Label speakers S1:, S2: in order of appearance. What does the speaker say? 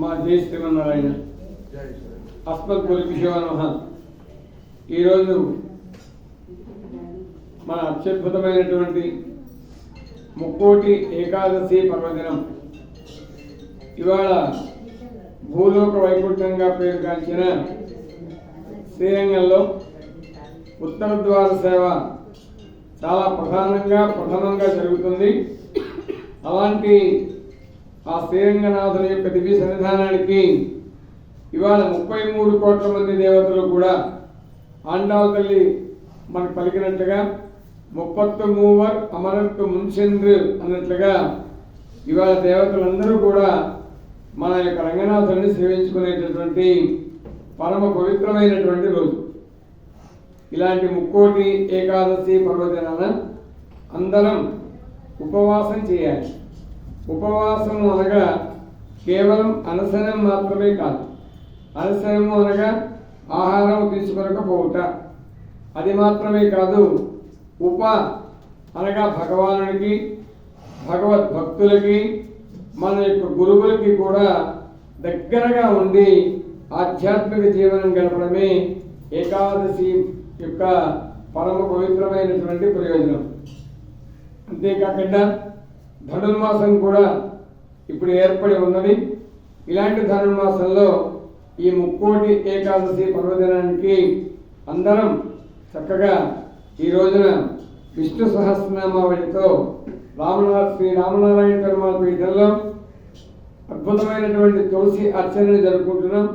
S1: మా జై శ్రీమన్నారాయణ అస్మత్ పొలికి నమ ఈరోజు మన అత్యద్భుతమైనటువంటి ముక్కోటి ఏకాదశి పర్వదినం. ఇవాళ భూలోక వైకుంఠంగా పేరుగాంచిన శ్రీరంగంలో ఉత్తర ద్వార సేవ చాలా ప్రధానంగా ప్రధానంగా జరుగుతుంది. అలాంటి ఆ శ్రీరంగనాథుని యొక్క దివ్య సన్నిధానానికి ఇవాళ ముప్పై మూడు కోట్ల మంది దేవతలు కూడా ఆండాల తల్లి మనకు పలికినట్లుగా ముప్పత్తు మూవర్ అమరత్తు మున్చంద్రు అన్నట్లుగా ఇవాళ దేవతలందరూ కూడా మన యొక్క రంగనాథుని సేవించుకునేటటువంటి పరమ పవిత్రమైనటువంటి రోజు. ఇలాంటి ముక్కోటి ఏకాదశి పర్వదినాన అందరం ఉపవాసం చేయాలి. ఉపవాసం అనగా కేవలం అనసనం మాత్రమే కాదు. అనసనము అనగా ఆహారం తీసుకొనకపోవుట అది మాత్రమే కాదు ఉప అనగా భగవానుడికి భగవద్భక్తులకి మన యొక్క గురువులకి కూడా దగ్గరగా ఉండి ఆధ్యాత్మిక జీవనం గడపడమే ఏకాదశి యొక్క పరమ పవిత్రమైనటువంటి ప్రయోజనం. అంతేకాకుండా ధనుర్మాసం కూడా ఇప్పుడు ఏర్పడి ఉన్నది. ఇలాంటి ధనుర్మాసంలో ఈ ముక్కోటి ఏకాదశి పర్వదినానికి అందరం చక్కగా ఈ రోజున విష్ణు సహస్రనామావళితో రామనాథ్ శ్రీ రామనారాయణ పెరుమాళ పీఠంలో అద్భుతమైనటువంటి తులసి అర్చనని జరుపుకుంటున్నాం.